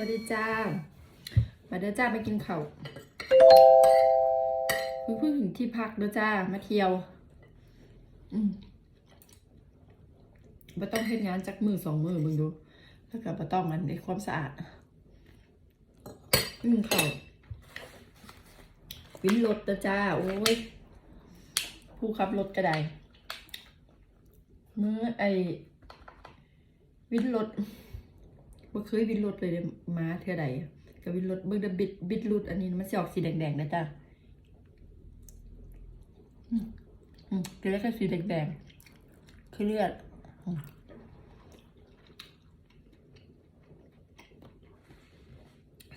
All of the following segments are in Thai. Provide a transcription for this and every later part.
วัสดีจ้า มาเด้อจ้ามากินข้าวเพิ่งเพิ่งถึงที่พักเด้อจ้า มาเที่ยว อืมบ่ต้องเฮ็ดงานจักมือสองมือมึงดู แล้วก็บ่ต้องอันในความสะอาดกินข้าววินรถเด้อจ้า โอ้ย ผู้ขับรถก็ได้มือไอวินรถ บ่เคยวินรถเลยเด้มาเท่าใดกับวินรถเบิ่งเดอบิดบิดรุดอันนี้มันสิออกสีแดงๆนะจ้ะอืมเกลือแค่สีแดงๆคือเลือด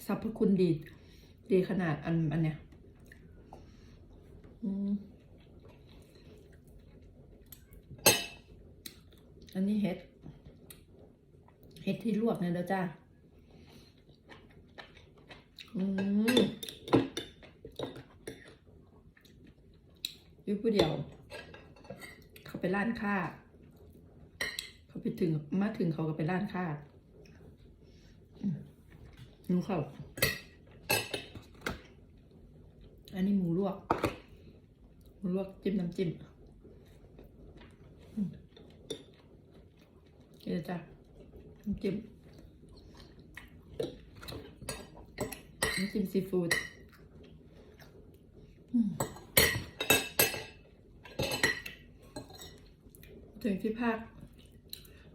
สรรพคุณดี ดีขนาดอันอันเนี้ยอืม อันนี้เห็ด เห็ดที่ลวกเนี่ยเด้อจ้าอืมอยู่ผู้เดียว เขาไปร้านค้า เขาไปถึงมาถึงเขาก็ไปร้านค้าหนูเขาอันนี้หมูลวก หมูลวกจิ้มน้ำจิ้มเดี๋ยวจ้ะ จิ้มน้ำจิ้มซีฟู้ดถึงที่พัก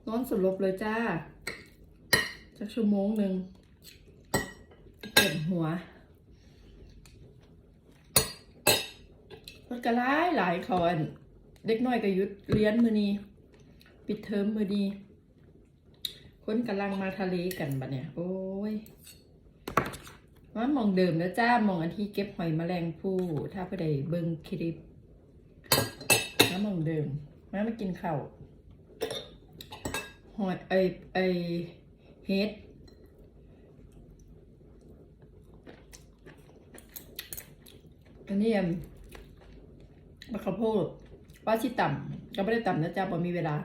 นอนสลบเลยจ้าสักชั่วโมงหนึ่งเก็บหัวมันก็หลายหลายๆเขาอันเด็กน้อยก็ยุดเรียนมือนีปิดเทอมมือดี คนกำลังมาทะเลกันบัดเนี่ย โอ้ยมามองเดิมนะจ้ามองอันที่เก็บหอยแมลงภู่ถ้าผู้ใดเบิ่งคลิปมามองเดิมมามากินข้าวหอยไอไอเฮ็ดอันนี้ยมะขาวโพดว่าชิต่ำก็ไม่ได้ต่ำนะจ๊ะพอมีเวลา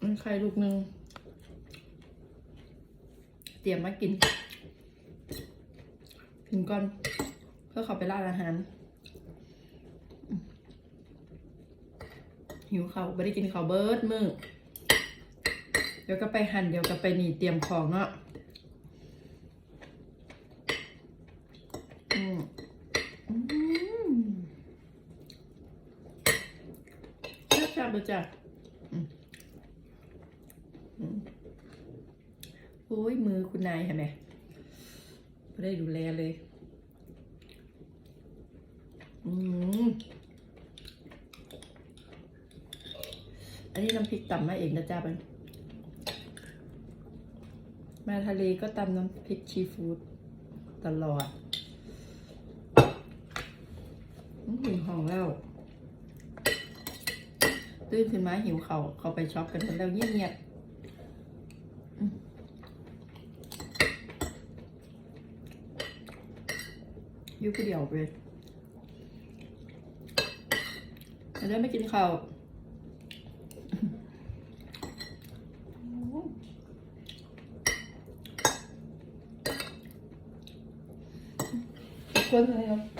มันไข่ลูกหนึ่ง เตรียมมากิน กินก่อนเพื่อเขาไปร้านอาหาร หิวเขาไม่ได้กินเขาเบิร์ดมือเดี๋ยวก็ไปหั่นเดี๋ยวก็ไปหนีเตรียมของเนาะอืมอืมแซ่บๆเลยจ้ะอืมอืม โอ้ยมือคุณนายเห็นไหมไม่ได้ดูแลเลย อืมอันนี้น้ำพริกตำมาเองนะจ๊ะเป็นมาทะเลก็ตำน้ำพริกชีฟูดตลอดหิวห้องแล้ว ตื่นขึ้นมาหิวเขาเขาไปช็อปกันแล้วเงียบๆ ยู่คนเดียวเลยแล้วไม่กินข้าวคนเลยครับ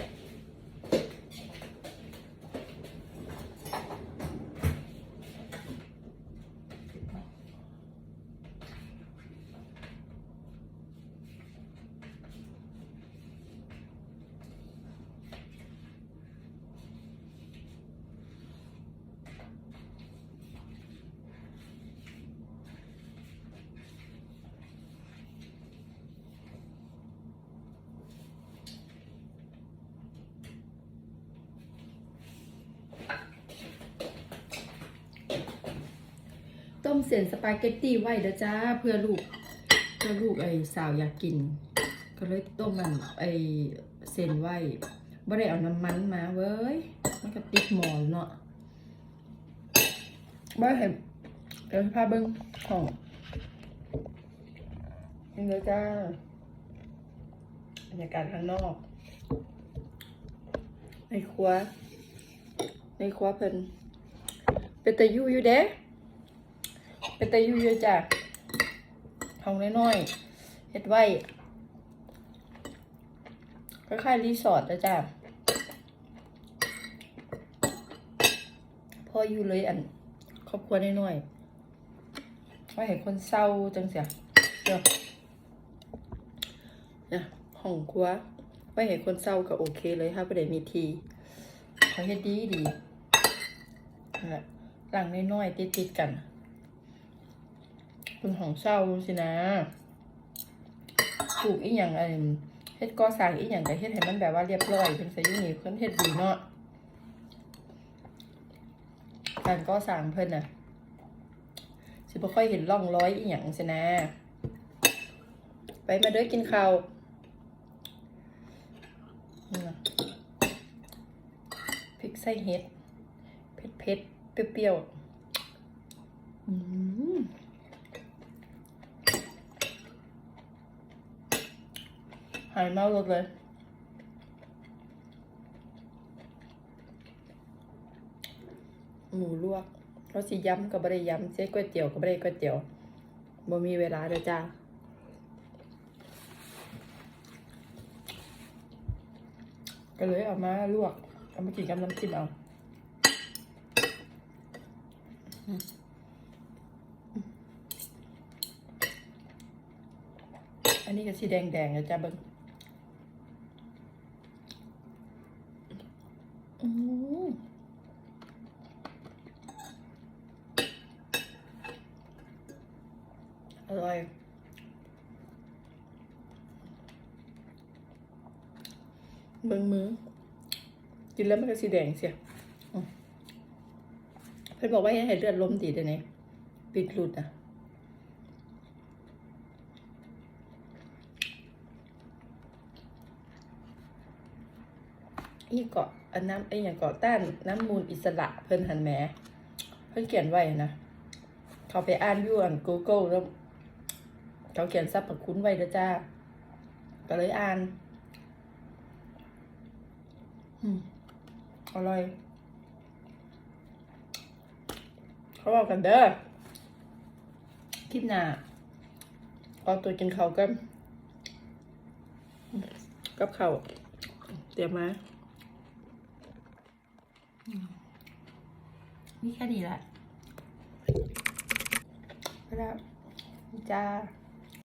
เส้นสปาเกตตี้ไว้เด้อจ้า เพื่อลูก เพื่อลูกไอ้สาวอยากกิน ก็เลยต้มมันไอ้เส้นไว้บ่ได้เอาน้ำมันมาเว้ย มันก็ติดหมอนเนาะบ่เห็นเดี๋ยวพาเบิ่งของนี่เลยจ้าบรรยากาศข้างนอก ในครัว ในครัวเพิ่นเป็นตะยู่อยู่เด้ เป็นตะยุยจ้ะห้องน้อยๆเฮ็ดไว้คล้ายๆรีสอร์ทนะจ้ะพออยู่เลยอันครอบครัวน้อยๆว่าเห็นคนเศร้าจังเสียเดี๋ยวนี่ยห้องครัวว่าเห็นคนเศร้าก็โอเคเลยถ้าประเดี๋ยวมีทีเขาเฮ็ดดีดีนะหลังน้อยๆติดๆกัน คุณของเศร้าสินะปลูกอีหยังอันเฮ็ดก่อสร้างอีหยังก็เฮ็ดให้มันแบบว่าเรียบร้อยเป็นสายุนี่เพิ่นเฮ็ดดีเนาะการก่อสร้างเพิ่นน่ะสิบ่ค่อยเห็นร่องรอยอีหยังสินะ ไปมาเด้อกินข้าวพริกไส้เห็ดเผ็ดๆเปรี้ยวๆอืมายมารถเลยหมูลวกเราสิย้ำกับบะได้ย้ำเจ๊ก๋วยเตี๋ยวกับบะได้ก๋วยเตี๋ยวบ่มีเวลาเด้อจ้าก็เลยเอามาลวกเอามากินกับน้ำจิ้มเอาอันนี้ก็สีแดงๆนะจ้าเบิ้ง อืมอร่อยเบิ้งมือ กินแล้วมันก็สีแดงเสียเพื่อนบอกว่าให้เลือดล้มดีด้วยเนี่ยปิดหลุดอะ อีเกาะอันน้ำไอ้อย่างเกาะต้านน้ำมูลอิสระเพิ่นหันแหมเพิ่นเขียนไว้นะเขาไปอ่านยู่อัน Google แล้ว เขาเขียนซับประคุ้นไว้แล้วจ้า ก็เลยอ่านอร่อย เขาบอกกันเด้อคลิปหน้าเอาตัวกินเขากันอืมกับเขาเตรียมมาอืม นี่แค่ดีแหละแล้วจะ